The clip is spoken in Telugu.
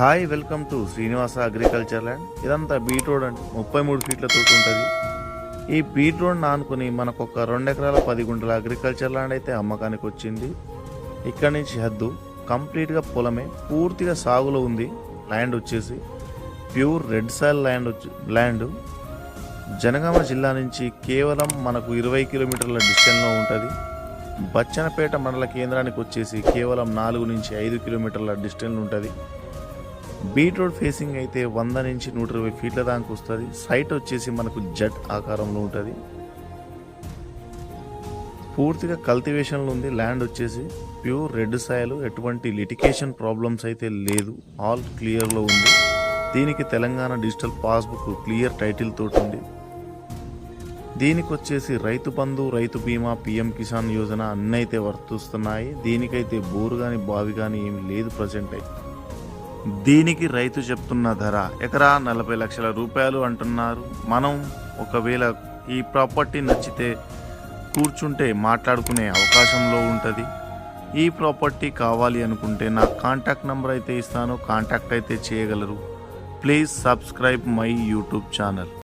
Hi welcome to Srinivasa agriculture land ఇదంతా బీట్ రోడ్ అంటే ముప్పై మూడు ఫీట్ల తోటి ఉంటుంది. ఈ బీట్ రోడ్ ఆనుకుని మనకు ఒక రెండు ఎకరాల పది గుంటల అగ్రికల్చర్ ల్యాండ్ అయితే అమ్మకానికి వచ్చింది. ఇక్కడ నుంచి హద్దు కంప్లీట్గా పొలమే పూర్తిగా సాగులో ఉంది. ల్యాండ్ వచ్చేసి ప్యూర్ రెడ్ సాయిల్ ల్యాండ్ వచ్చి ల్యాండ్ జనగామ జిల్లా నుంచి కేవలం మనకు ఇరవై కిలోమీటర్ల డిస్టెన్స్లో ఉంటుంది. బచ్చనపేట మండల కేంద్రానికి వచ్చేసి కేవలం నాలుగు నుంచి ఐదు కిలోమీటర్ల డిస్టెన్స్ ఉంటుంది. బీట్ రోడ్ ఫేసింగ్ అయితే వంద నుంచి నూట ఇరవై ఫీట్ల దాకా వస్తుంది. సైట్ వచ్చేసి మనకు జట్ ఆకారంలో ఉంటుంది. పూర్తిగా కల్టివేషన్లో ఉంది. ల్యాండ్ వచ్చేసి ప్యూర్ రెడ్ సాయిల్. ఎటువంటి లిటికేషన్ ప్రాబ్లమ్స్ అయితే లేదు. ఆల్ క్లియర్లో ఉంది. దీనికి Telangana digital passbook clear title తోటి ఉంది. దీనికి వచ్చేసి రైతు బంధు రైతు బీమా పిఎం కిసాన్ యోజన అన్నీ అయితే వర్తిస్తున్నాయి. దీనికైతే బోరు కానీ బావి కానీ ఏమి లేదు ప్రజెంట్ అయితే. దీనికి రైతు చెప్తున్న ధర ఎకరా నలభై లక్షల రూపాయలు అంటున్నారు. మనం ఒకవేళ ఈ ప్రాపర్టీ నచ్చితే కూర్చుంటే మాట్లాడుకునే అవకాశంలో ఉంటుంది. ఈ ప్రాపర్టీ కావాలి అనుకుంటే నా కాంటాక్ట్ నెంబర్ అయితే ఇస్తాను. కాంటాక్ట్ అయితే చేయగలరు. Please subscribe my YouTube channel.